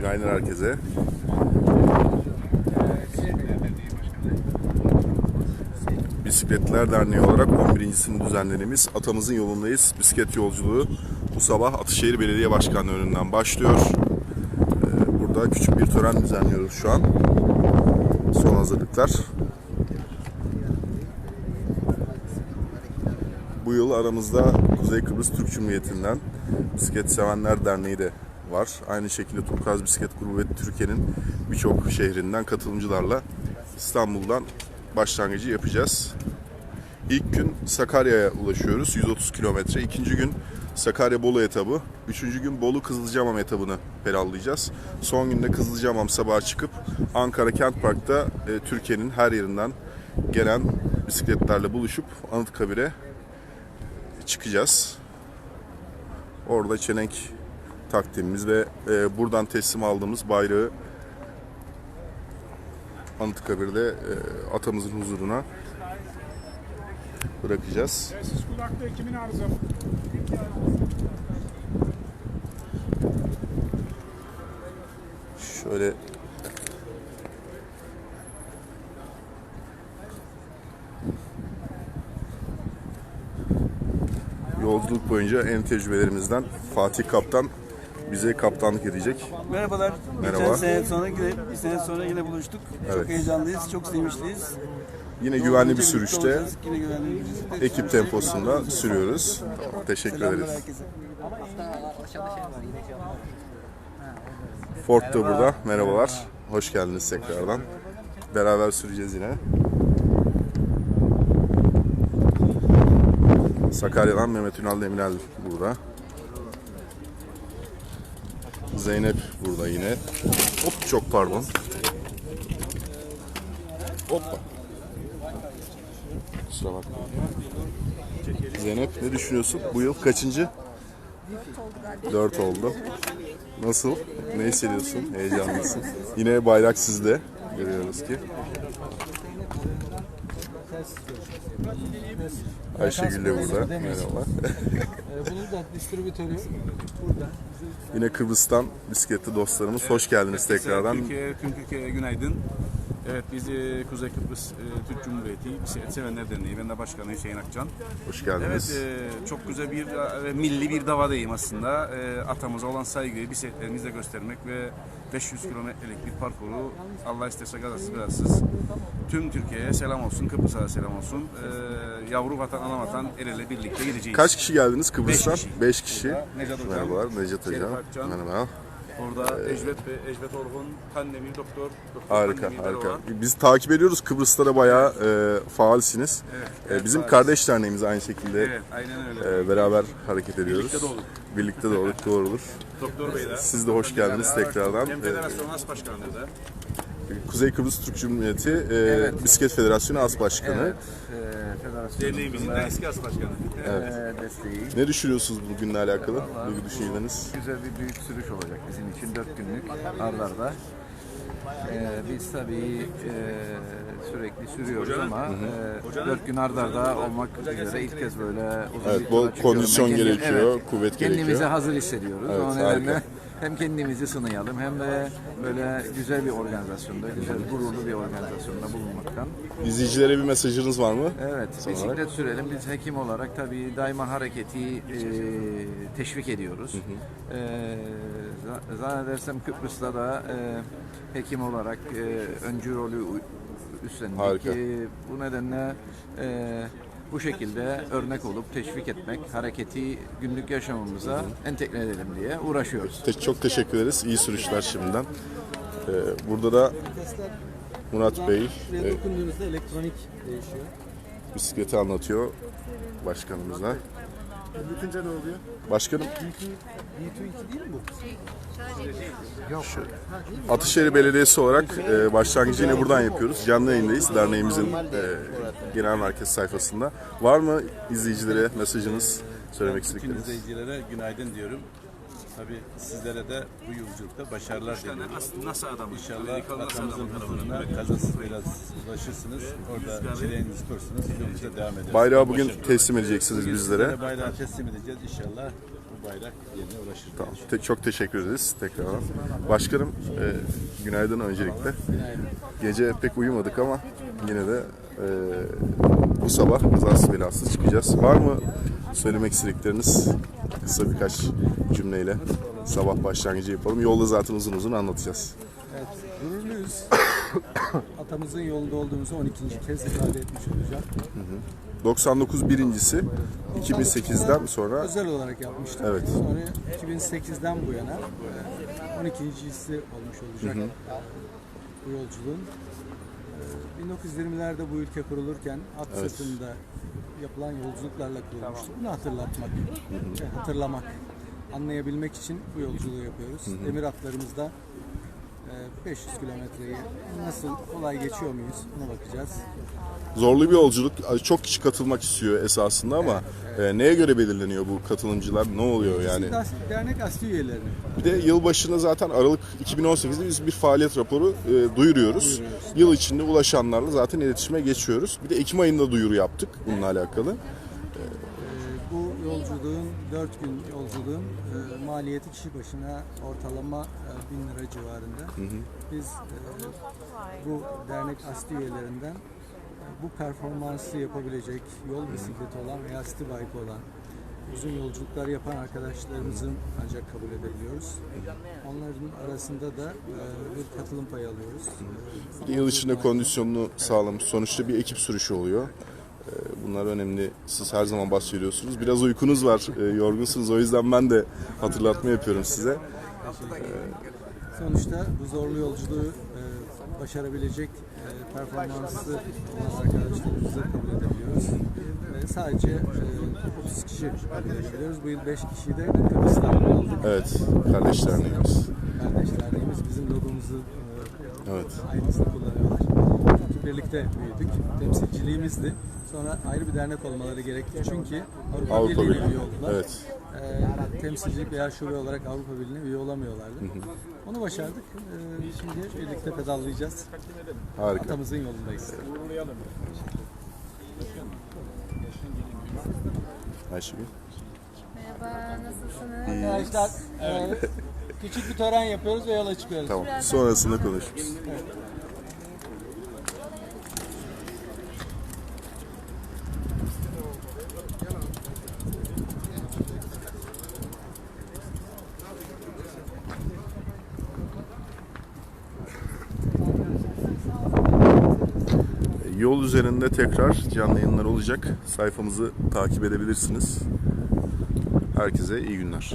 Günaydın herkese. Bisikletler Derneği olarak 11.sini düzenlediğimiz Atamızın Yolundayız bisiklet yolculuğu bu sabah Atışehir Belediye Başkanlığı önünden başlıyor. Ee, Burada küçük bir tören düzenliyoruz şu an. Son hazırlıklar. Bu yıl aramızda Kuzey Kıbrıs Türk Cumhuriyeti'nden Bisiklet Sevenler Derneği de var. Aynı şekilde Turkuaz Bisiklet Grubu ve Türkiye'nin birçok şehrinden katılımcılarla İstanbul'dan başlangıcı yapacağız. İlk gün Sakarya'ya ulaşıyoruz. 130 kilometre. İkinci gün Sakarya Bolu etabı. Üçüncü gün Bolu Kızılcahamam etabını perallayacağız. Son günde Kızılcahamam sabaha çıkıp Ankara Kent Park'ta e, Türkiye'nin her yerinden gelen bisikletlerle buluşup Anıtkabir'e çıkacağız. Orada çelenk takdimimiz ve e, buradan teslim aldığımız bayrağı Anıtkabir'de e, atamızın huzuruna bırakacağız. Siz kulakta kimin arıza? Şöyle Yolculuk boyunca en tecrübelerimizden Fatih Kaptan bize kaptanlık edecek. Merhabalar. Merhaba. Geçen sene sonra yine, bir sene sonra yine buluştuk. Evet. Çok heyecanlıyız, çok sevinçliyiz. Yine güvenli bir sürüşte olacağız. Yine güvenli bir sürüşte. ekip temposunda sürüyoruz. Teşekkür Selamlar ederiz. herkese. Ford da burada. Merhabalar. Hoş geldiniz tekrardan. Beraber süreceğiz yine. Sakarya'dan Mehmet Ünal Demirel burada. Zeynep burada yine. Hop çok pardon. Hoppa. Kusura bakma. Zeynep ne düşünüyorsun? Bu yıl kaçıncı? Dört oldu. Nasıl? Ne hissediyorsun? Heyecanlısın. Yine bayrak sizde. Görüyoruz ki. Ayşegül de burada. Merhaba. Bunun da distribütörü burada. Yine Kıbrıs'tan bisikletli dostlarımız. Hoş geldiniz tekrardan. Türkiye, tüm Türkiye'ye günaydın. Evet biz e, Kuzey Kıbrıs e, Türk Cumhuriyeti Bisiklet Sevenler Derneği. Ben de başkanı Hüseyin Akcan. Hoş Evet geldiniz. e, çok güzel bir e, milli bir davadayım aslında. E, atamıza olan saygıyı bisikletlerimizle göstermek ve 500 kilometrelik bir parkuru Allah isterse kazasız belasız tüm Türkiye'ye selam olsun, Kıbrıs'a selam olsun. E, yavru vatan, ana vatan el ele birlikte gideceğiz. Kaç kişi geldiniz Kıbrıs'tan? Beş kişi. 5 kişi. Necat Hocam, Merhabalar Şerif Hocam. Merhaba. Orada Ecvet ve Ecvet Orhun, Kandemir Doktor. Doktor Harika, Kandemir harika. Biz takip ediyoruz. Kıbrıs'ta da bayağı e, faalsiniz. Evet, E, bizim evet, kardeş derneğimiz aynı şekilde Evet, aynen öyle. e, beraber hareket ediyoruz. Birlikte de olduk. Birlikte de olduk, doğrudur. Doktor Bey de. Siz de hoş geldiniz tekrardan. Hem E, federasyon as başkanı da. Kuzey Kıbrıs Türk Cumhuriyeti e, Bisiklet Federasyonu As Başkanı. Derneğimizin de eski as başkanı. desteği. Ne düşünüyorsunuz bugünle alakalı? Duygu düşünceleriniz? Güzel bir büyük sürüş olacak bizim için dört günlük ardarda. Ee, biz tabii e, sürekli sürüyoruz ama e, dört gün ardarda olmak üzere ilk kez böyle uzun Evet, bir bol tura çıkıyorum. kondisyon Ben kendim- gerekiyor, kuvvet Kendimizi gerekiyor. hazır hissediyoruz. Evet, o nedenle harika. hem kendimizi sınayalım hem de böyle güzel bir organizasyonda, güzel gururlu bir organizasyonda bulunmaktan İzleyicilere bir mesajınız var mı? Evet, Son olarak. bisiklet sürelim. Biz hekim olarak tabii daima hareketi e, teşvik ediyoruz. E, zannedersem Kıbrıs'ta da e, hekim olarak e, öncü rolü üstlendik. Harika. E, bu nedenle e, bu şekilde örnek olup teşvik etmek, hareketi günlük yaşamımıza entegre edelim diye uğraşıyoruz. Te- çok teşekkür ederiz. İyi sürüşler şimdiden. E, burada da Murat Bey e, dokunduğunuzda elektronik değişiyor. bisikleti anlatıyor başkanımızla. Yıkınca ne oluyor? Başkanım B2 değil mi bu? Atışehir Belediyesi olarak e, başlangıcı yine buradan yapıyoruz. Canlı yayındayız derneğimizin e, genel merkez sayfasında. Var mı izleyicilere mesajınız söylemek Bütün istedikleriniz? izleyicilere günaydın diyorum. Tabii sizlere de bu yolculukta başarılar diliyorum. Nasıl, nasıl adam? İnşallah vatanımızın huzuruna kazasız belasız ulaşırsınız. Orada çileğinizi kursunuz. Yolumuza devam ederiz. Bayrağı bugün Başarılar. teslim edeceksiniz Bugün bizlere. sizlere bayrağı teslim edeceğiz inşallah. bayrak yerine ulaşır. diye Tamam. Te- çok teşekkür ederiz tekrardan. Başkanım e, günaydın öncelikle. Gece pek uyumadık ama yine de e, bu sabah kazasız belasız çıkacağız. Var mı söylemek istedikleriniz? Kısa birkaç cümleyle sabah başlangıcı yapalım. Yolda zaten uzun uzun anlatacağız. Evet, gururluyuz. Atamızın yolunda olduğumuzu 12. kez ifade etmiş olacağım. 99 birincisi 2008'den sonra Özel olarak yapmıştık. Evet. Sonra 2008'den bu yana e, 12.si olmuş olacak bu yolculuğun. E, 1920'lerde bu ülke kurulurken at Evet. sırtında yapılan yolculuklarla kurulmuştu. Bunu hatırlatmak, ve hatırlamak, anlayabilmek için bu yolculuğu yapıyoruz. Demir atlarımızda e, 500 kilometreyi nasıl kolay geçiyor muyuz buna bakacağız. Zorlu bir yolculuk. Çok kişi katılmak istiyor esasında ama e, neye göre belirleniyor bu katılımcılar? Ne oluyor yani? Dernek asli üyelerine Bir de yılbaşında zaten Aralık 2018'de biz bir faaliyet raporu e, duyuruyoruz. Yıl içinde ulaşanlarla zaten iletişime geçiyoruz. Bir de Ekim ayında duyuru yaptık bununla alakalı. Ee, bu yolculuğun 4 gün yolculuğun e, maliyeti kişi başına ortalama e, 1000 lira civarında. Biz e, bu dernek asli üyelerinden e, bu performansı yapabilecek yol bisikleti olan veya city bike olan uzun yolculuklar yapan arkadaşlarımızın ancak kabul edebiliyoruz. Onların arasında da e, bir katılım payı alıyoruz. Yıl içinde kondisyonunu sağlamış. Sonuçta bir ekip sürüşü oluyor. E, Bunlar önemli. Siz her zaman bahsediyorsunuz. Biraz uykunuz var, e, yorgunsunuz. O yüzden ben de hatırlatma yapıyorum size. Sonuçta bu zorlu yolculuğu e, başarabilecek e, performansı olan arkadaşlarımızı kabul edebiliyoruz. Ve sadece e, 30 kişi kabul edebiliyoruz. Bu yıl 5 kişiyi de Kıbrıs'tan aldık. Evet, kardeş derneğimiz. Kardeşlerimiz bizim logomuzu e, Evet. aynısını kullanıyorlar. Çünkü birlikte büyüdük. Temsilciliğimizdi. Sonra ayrı bir dernek olmaları gerekti. Çünkü Avrupa, Avrupa Birliği. üye oldular. Evet. E, temsilcilik veya şube olarak Avrupa Birliği'ne üye olamıyorlardı. Onu başardık. E, şimdi birlikte pedallayacağız. Harika. Atamızın yolundayız. Ayşegül. Merhaba, nasılsınız? Arkadaşlar e, küçük bir tören yapıyoruz ve yola çıkıyoruz. Tamam. Sonrasında konuşuruz. Yol üzerinde tekrar canlı yayınlar olacak. Sayfamızı takip edebilirsiniz. Herkese iyi günler.